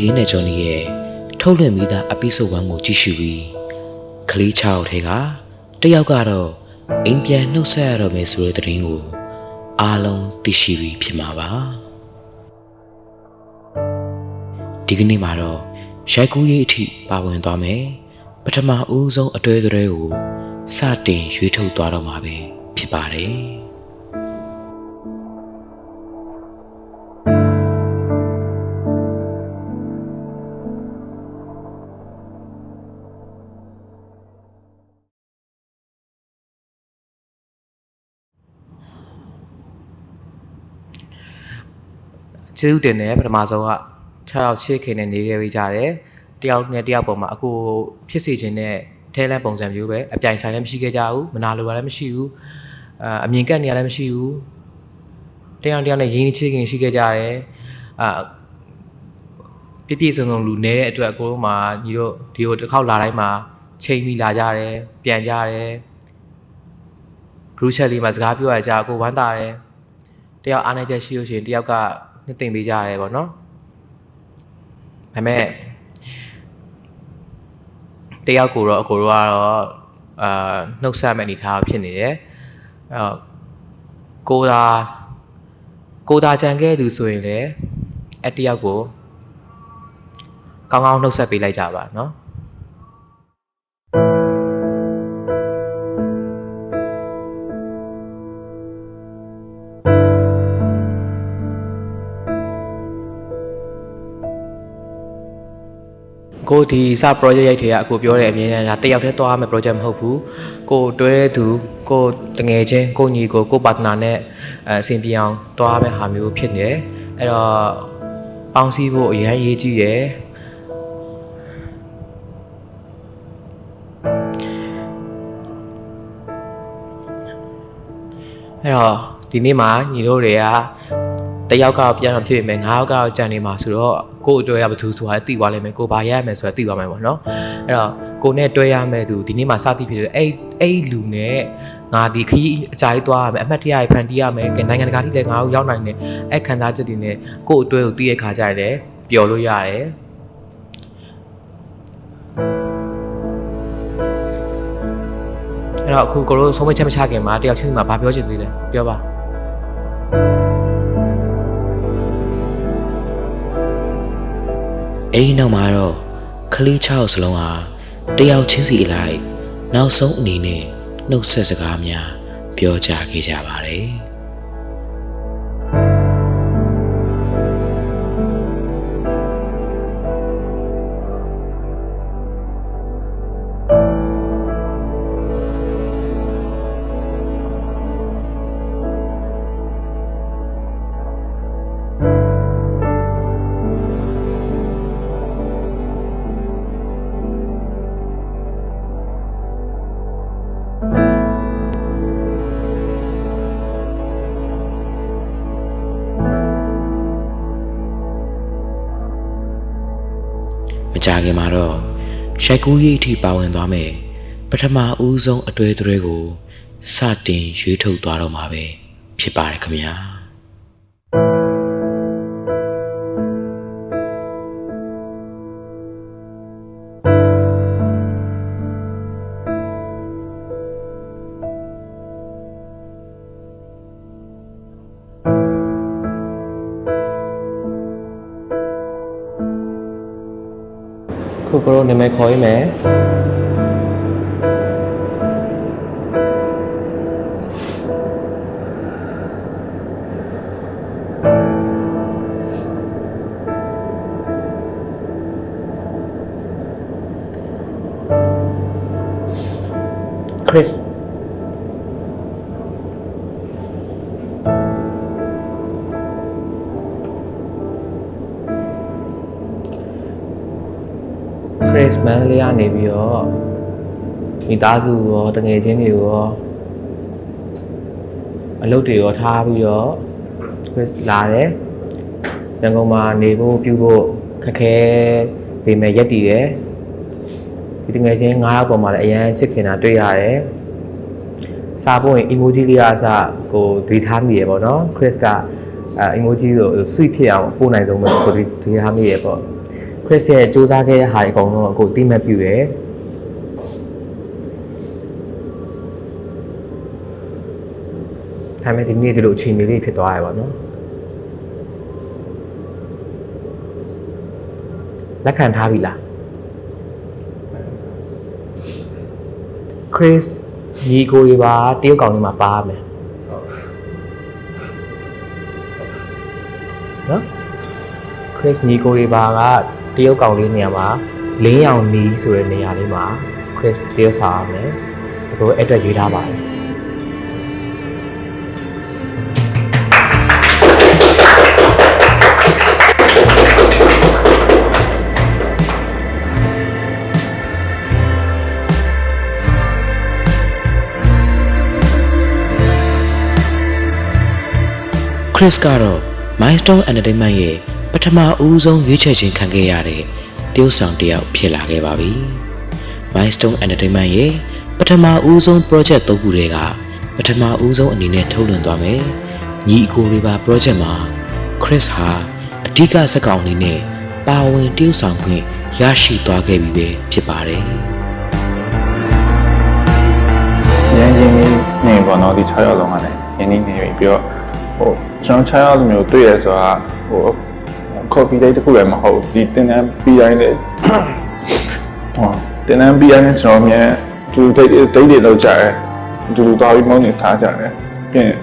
Stone Begin နဲ့ Johnny ရဲ့ထုတ်လွှင့်မိသား episode 1ကိုကြည့်ရှုပြီးကလေး6ယောက်ထဲကတစ်ယောက်ကတော့အိမ်ပြန်နှုတ်ဆက်ရတော့မယ်ဆိုတဲ့သတင်းကိုအားလုံးသိရှိပြီးဖြစ်မှာပါဒီကနေ့မှာတော့ရိုက်ကူးရေးအထိပါဝင်သွားမယ်ပထမဦးဆုံးအတွေ့အကြုံကိုစတင်ရွေးထုတ်သွားတော့မှာပဲဖြစ်ပါတယ် ကျေးဇူးတင်တယ်ပထမဆုံးက6ယောက်ချစ်ခင်နဲ့နေခဲ့ပြီးကြတယ်တယောက်နဲ့တယောက်ပေါ်မှာအကိုဖြစ်စေခြင်းနဲ့ထဲလန်းပုံစံမျိုးပဲအပြိုင်ဆိုင်လည်းမရှိခဲ့ကြဘူးမနာလိုပါလည်းမရှိဘူးအာအမြင်ကတ်နေရလည်းမရှိဘူးတယောက်တယောက်နဲ့ရင်းနှီးချစ်ခင်ရှိခဲ့ကြတယ်အာပြည့်ပြည့်စုံစုံလူနေတဲ့အတွက်အကိုတို့မှာညီတို့ဒီကိုတစ်ခေါက်လာတိုင်းမှာချိန်ပြီးလာကြတယ်ပြန်ကြတယ် group chat လေးမှာစကားပြောရကြအကိုဝမ်းသာတယ်တယောက်အားနေချက်ရှိလို့ရှိရင်တယောက်က နှစ်သိမ့်ပေးကြရတယ်ပေါ့နော်ဒါပေမဲ့တယောက်ကိုတော့အကိုတို့ကတော့အာနှုတ်ဆက်မဲ့အနေထားဖြစ်နေတယ်အဲတော့ကိုသာကိုသာကြံခဲ့သူဆိုရင်လည်းအတယောက်ကိုကောင်းကောင်းနှုတ်ဆက်ပေးလိုက်ကြပါเนาะ ကိုဒီစ project ရိုက်ထဲကအခုပြောတဲ့အမြင်နဲ့ဒါတယောက်တည်းသွားရမယ့် project မဟုတ်ဘူးကိုတွဲသူကိုတငယ်ချင်းကိုညီကိုကို partner နဲ့အဲအဆင်ပြေအောင်သွားရမယ့်ဟာမျိုးဖြစ်နေတယ်အဲ့တော့ပေါင်းစည်းဖို့အရင်ရေးကြည့်တယ်အဲ့တော့ဒီနေ့မှာညီတို့တွေကတယောက်ကတော့ပြန်တော့ဖြစ်ပေမဲ့ငါးယောက်ကတော့ကြံနေမှာဆိုတော့ ကို့အတွက်ရဘသူဆိုတာသိသွားလိမ့်မယ်ကိုဘာရရမယ်ဆိုတာသိသွားမယ်ပေါ့နော်အဲ့တော့ကိုနဲ့တွဲရမယ်သူဒီနေ့မှာစသည်ဖြစ်တယ်အဲ့အဲ့လူနဲ့ငါဒီခရီးအကြိုက်သွားရမယ်အမှတ်တရဖန်တီးရမယ်ကဲနိုင်ငံတကာထိလည်းငါတို့ရောက်နိုင်တယ်အဲ့ခံစားချက်တွေနဲ့ကို့အတွဲကိုသိရခါကြရတယ်ပျော်လို့ရတယ်အဲ့တော့အခုကိုတို့ဆုံးမချက်မချခင်မှာတယောက်ချင်းစီမှာဘာပြောချင်သေးလဲပြောပါ အဲ့ဒီနောက်မှာတော့ကလေး6ယောက်စလုံးဟာတယောက်ချင်းစီအလိုက် နောက်ဆုံးအနေနဲ့နှုတ်ဆက်စကားများပြောကြခဲ့ကြပါတယ် ကြခင်မှာတော့ရိုက်ကူးရေးအထိပါဝင်သွားမယ်ပထမဦးဆုံးအတွေ့အကြုံကိုစတင်ရွေးထုတ်သွားတော့မှာပဲဖြစ်ပါတယ်ခင်ဗျာ ခုကိုတို့နာမည်ခေါ်ရင်းမယ် ခရစ်မန်လေးကနေပြီးတော့မိသားစုရောတငယ်ချင်းတွေရောအလုပ်တွေရောထားပြီးတော့ခရစ်လာတယ်ရန်ကုန်မှာနေဖို့ပြုဖို့ခက်ခဲပေမဲ့ရက်တည်တယ်ဒီတငယ်ချင်း၅ယောက်ပေါ်မှာလည်းအရန်ချစ်ခင်တာတွေ့ရတယ်စားဖို့ရင် emoji လေးအားစကိုတွေးထားမိရပေါ့နော်ခရစ်ကအဲ emoji ကို sweet ဖြစ်အောင်ပို့နိုင်ဆုံးပဲကိုဒီဒီဟာမိရပေါ့ Chris ရဲ့စူးစမ်းခဲ့တဲ့ဟာတွေအကုန်လုံးကိုအတိမတ်ပြုတယ်ဒါပေမဲ့ဒီနေ့ဒီလိုအချိန်လေးဖြစ်သွားရပါတော့လက်ခံထားပြီလား Chris ညီကိုတွေပါတရုတ်ကောင်တွေမှာပါမယ်နော် Chris ညီကိုတွေပါက တရုတ်ကောင်လေးနေရာမှာလင်းရောင်နီးဆိုတဲ့နေရာလေးမှာ Chris တရုတ်စာရမယ်အခုအဲ့အတွက်ရေးထားပါတယ်ခရစ်ကတော့ Milestone Entertainment ရဲ့ ပထမဦးဆုံးရွေးချယ်ခြင်းခံခဲ့ရတဲ့တရုတ်ဆောင်တစ်ယောက်ဖြစ်လာခဲ့ပါပြီ။ Milestone Entertainment ရဲ့ပထမဦးဆုံး project သုံးခုတည်းကပထမဦးဆုံးအနေနဲ့ထုတ်လွှင့်သွားမယ်။ညီအကိုတွေပါ project မှာ Chris ဟာအဓိကဇာတ်ကောင်အနေနဲ့ပါဝင်တရုတ်ဆောင်ခွင့်ရရှိသွားခဲ့ပြီပဲဖြစ်ပါတယ်။ရန်ချင်းလေးနေပေါ့နော်ဒီ6ရောက်လုံးကလည်းရင်းနှီးနေပြီပြီးတော့ဟိုကျွန်တော်6ရောက်မျိုးတွေ့ရဆိုတာဟို coffee date တခုလည်းမဟုတ်ဘူးဒီတင်တန်းပြီးတိုင်းလေဟောတင်တန်းပြီးတိုင်းကျွန်တော်မြန်သူဒိတ်ဒိတ်တွေလောက်ကြတယ်သူတို့သွားပြီးမောင်းနေစားကြတယ်ပြီးရင်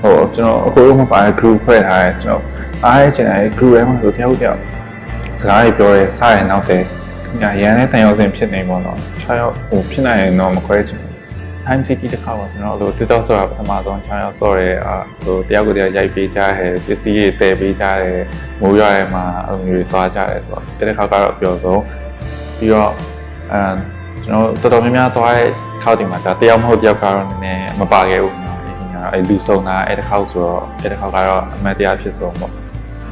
ဟိုကျွန်တော်အကိုတို့မပါတဲ့ group ဖွဲ့ထားတယ်ကျွန်တော်အားရချင်တဲ့ group ထဲမှာဆိုတယောက်တယောက်စကားတွေပြောရဲစားရင်နောက်တယ်ညာရန်နဲ့တန်ရောက်စင်ဖြစ်နေပေါ့နော်6ရောက်ဟိုဖြစ်နိုင်ရင်တော့မခွဲချင်ဘူး time city တစ်ခါပါကျွန်တော်အဲ့လို TikTok ဆိုတာပထမဆုံး6ရောက်ဆော့ရဲအဲ့လိုတယောက်ကိုတယောက်ရိုက်ပေးကြတယ်ပစ္စည်းတွေတည်ပေးကြတယ်မိုးရွာထဲမှာအဲ့လိုမျိုးသွားကြတယ်ဆိုတော့တစ်ခါကတော့အပျော်ဆုံးပြီးတော့အဲကျွန်တော်တော်တော်များများသွားတဲ့ခေါက်တင်မှာကြာတယောက်မဟုတ်တယောက်ကတော့နည်းနည်းမပါခဲ့ဘူးတော့အဲ့လူဆုံးတာအဲ့တစ်ခေါက်ဆိုတော့အဲ့တစ်ခေါက်ကတော့အမတ်တရားဖြစ်ဆုံးပေါ့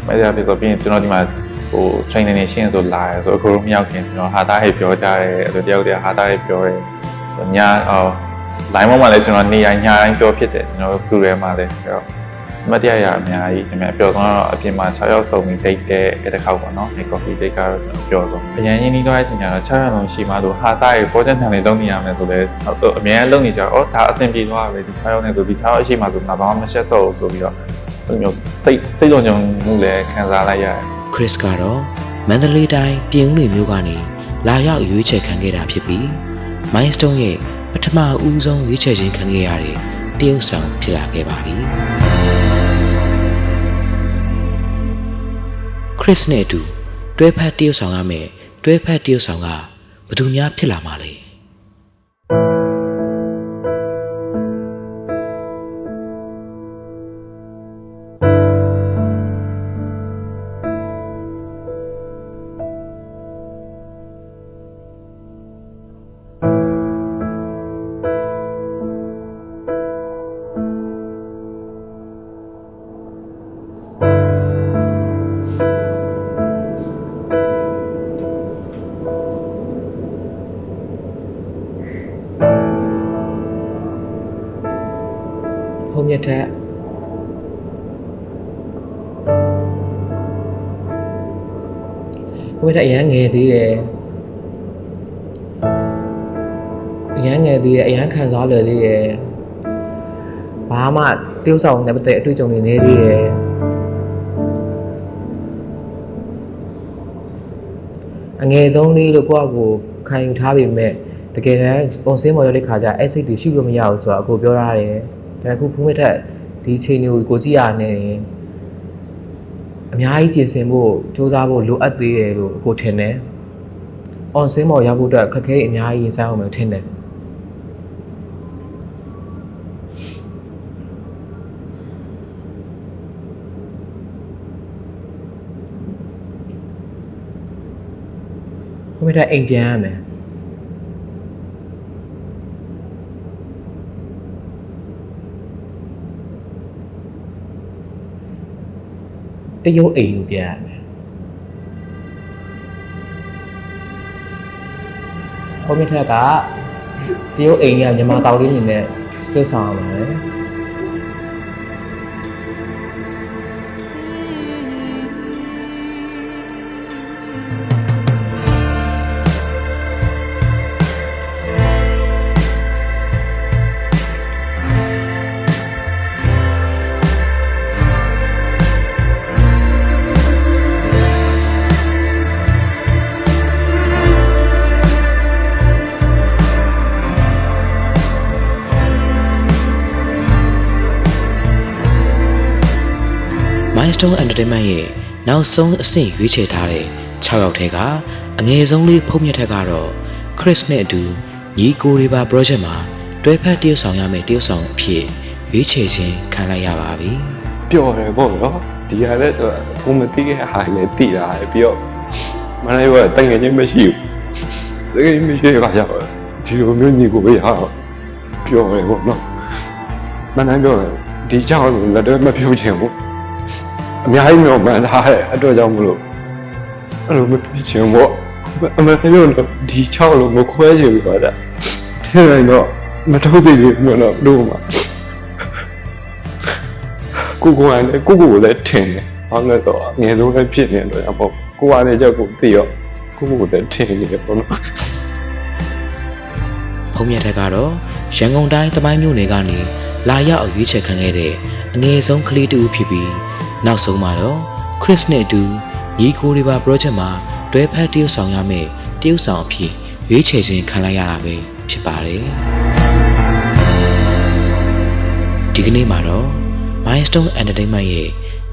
အမတ်တရားဖြစ်ဆုံးပြီးရင်ကျွန်တော်ဒီမှာဟို training နေရှင်းဆိုလာရဆိုအခုတော့မရောက်ခင်ကျွန်တော်ဟာသားဟဲ့ပြောကြတယ်အဲ့လိုတယောက်တယောက်ဟာသားဟဲ့ပြောတယ်ညအော် line ပေါ်မှာလည်းကျွန်တော်နေရညတိုင်းပြောဖြစ်တယ်ကျွန်တော် group ထဲမှာလည်းဆိုတော့မတရားရအများကြီးကျွန်တော်အပြောဆုံးတော့အပြင်မှာ6ရောက်စုံပြီး date တဲ့အဲ့တစ်ခေါက်ပေါ့နော်ဒီ coffee date ကတော့ကျွန်တော်ပြောဆုံးအရင်ရင်းနှီးသွားတဲ့အချိန်ကျတော့6ရောက်လုံးရှိမှလို့ဟာသားရေ project ထံလေးလုပ်နေရမယ်ဆိုလည်းအများကြီးလုပ်နေကြတော့ဒါအဆင်ပြေသွားပဲဒီ6ရောက်နဲ့ဆိုဒီ6ရောက်အရှိမှဆိုငါဘာမှမရှက်တော့ဘူးဆိုပြီးတော့အဲ့လိုမျိုးစိတ်စိတ်လုံးကြုံမှုလည်းခံစားလိုက်ရတယ်ခရစ်ကတော့မန္တလေးတိုင်းပြင်ဦးလွင်မြို့ကနေလာရောက်ရွေးချယ်ခံခဲ့တာဖြစ်ပြီး Milestone ရဲ့ ပထမဦးဆုံးရွေးချယ်ခြင်းခံခဲ့ရတဲ့တရုတ်ဆောင်ဖြစ်လာခဲ့ပါပြီခရစ်နဲ့အတူတွဲဖက်တရုတ်ဆောင်ရမယ်တွဲဖက်တရုတ်ဆောင်ကဘယ်သူများဖြစ်လာမှာလဲ ဖုံးမြက်ထက်အရန်ငယ်သေးတယ်အရန်ငယ်သေးတယ်အရန်ခံစားလွယ်သေးတယ်ဘာမှတရုပ်ဆောင်နဲ့ပတ်သက်အတွေ့အကြုံတွေနေသေးတယ်အငယ်ဆုံးလေးလို့ကိုယ့်အကိုခံယူထားပေမဲ့တကယ်တမ်းပုံစင်းမော်ရတဲ့ခါကျအဲ့စိတ်တွေရှိလို့မရဘူးဆိုတော့အကိုပြောရတယ်ဒါပေမဲ့ခုဖုံးမြက်ထက်ဒီအချိန်တွေကိုကိုကြည့်ရနေရင် အများကြီးပြင်ဆင်ဖို့စူးစမ်းဖို့လိုအပ်သေးတယ်လို့ကိုထင်တယ်။ on စင်းမော်ရောက်ဖို့အတွက်ခက်ခဲတွေအများကြီးရင်ဆိုင်အောင်မယ်ထင်တယ်။ဖုံးမြက်ထက်အိမ်ပြန်ရမယ်။ တရုတ်အိမ်ကိုပြန်ရမယ်။ဟိုမြစ်ထက်ကတရုတ်အိမ်ကမြန်မာတောင်လေးနေနဲ့ပြုတ်ဆောင်ရမယ် Milestone Entertainment ရဲ့နောက်ဆုံးအဆင့်ရွေးချယ်ထားတဲ့6ယောက်ထဲကအငယ်ဆုံးလေးဖုံးမြက်ထက်ကတော့ Chris နဲ့အတူညီကိုရီပါ project မှာတွဲဖက်တရုပ်ဆောင်ရမယ့်တရုပ်ဆောင်အဖြစ်ရွေးချယ်ခြင်းခံလိုက်ရပါပြီပျော်တယ်ပေါ့နော်ဒီဟာလည်းကိုမသိခဲ့ဟာလည်းသိတာပြီးတော့မနိုင်ဘူးတငယ်ချင်းမရှိဘူးတကယ်မရှိရပါရောက်ဒီလိုမျိုးညီကိုပဲဟာပျော်တယ်ပေါ့နော်မနိုင်ပြောတယ်ဒီကြောင့်လက်တော့မပြုတ်ချင်ဘူး အများကြီးမျိုးမှန်ထားတဲ့အတွက်ကြောင့်မလို့အဲ့လိုမဖြစ်ချင်ပေါ့အမေပြောလို့ဒီချောင်းလို့မခွဲချင်ဘူးပါတဲ့ထင်တယ်တော့မထုတ်သေးဘူးမျိုးတော့တို့မှာကိုကိုကလည်းကိုကိုကိုလည်းထင်တယ်။ဘာလို့လဲဆိုတော့အငယ်ဆုံးလည်းဖြစ်နေတယ်အပေါ့ကိုကလည်းကြောက်ကိုသိရောကိုကိုကိုလည်းထင်နေတယ်ပေါ့နော်ဖုံးမြက်ထက်ကတော့ရန်ကုန်တိုင်းတမိုင်းမြို့နယ်ကနေလာရောက်အရွေးချယ်ခံခဲ့တဲ့အငယ်ဆုံးကလေးတူဖြစ်ပြီး နောက်ဆုံးမှာတော့ Chris နဲ့အတူညီကိုရီပါ project မှာတွဲဖက်တရုပ်ဆောင်ရမယ့်တရုပ်ဆောင်အဖြစ်ရွေးချယ်ခြင်းခံလိုက်ရတာပဲဖြစ်ပါတယ်ဒီကနေ့မှာတော့ Milestone Entertainment ရဲ့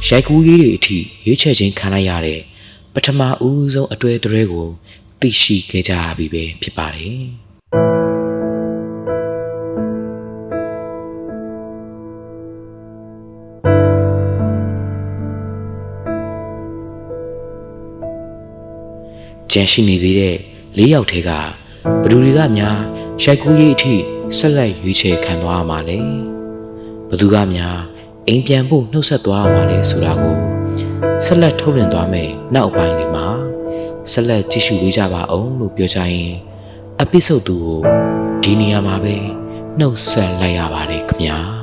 ရိုက်ကူးရေးတွေအထိရွေးချယ်ခြင်းခံလိုက်ရတဲ့ပထမဦးဆုံးအတွေ့အကြုံကိုသိရှိခဲ့ကြရပြီပဲဖြစ်ပါတယ် ကြံရှိနေသေးတဲ့၄ယောက်ထဲကဘယ်သူတွေကများရိုက်ကူးရေးအထိဆက်လက်ရွေးချယ်ခံသွားရမှာလဲဘယ်သူကများအိမ်ပြန်ဖို့နှုတ်ဆက်သွားရမှာလဲဆိုတာကိုဆက်လက်ထုတ်လွှင့်သွားမယ်နောက်အပိုင်းတွေမှာဆက်လက်ကြည့်ရှုပေးကြပါအောင်လို့ပြောချင် episode 2ကိုဒီနေရာမှာပဲနှုတ်ဆက်လိုက်ရပါတယ်ခင်ဗျာ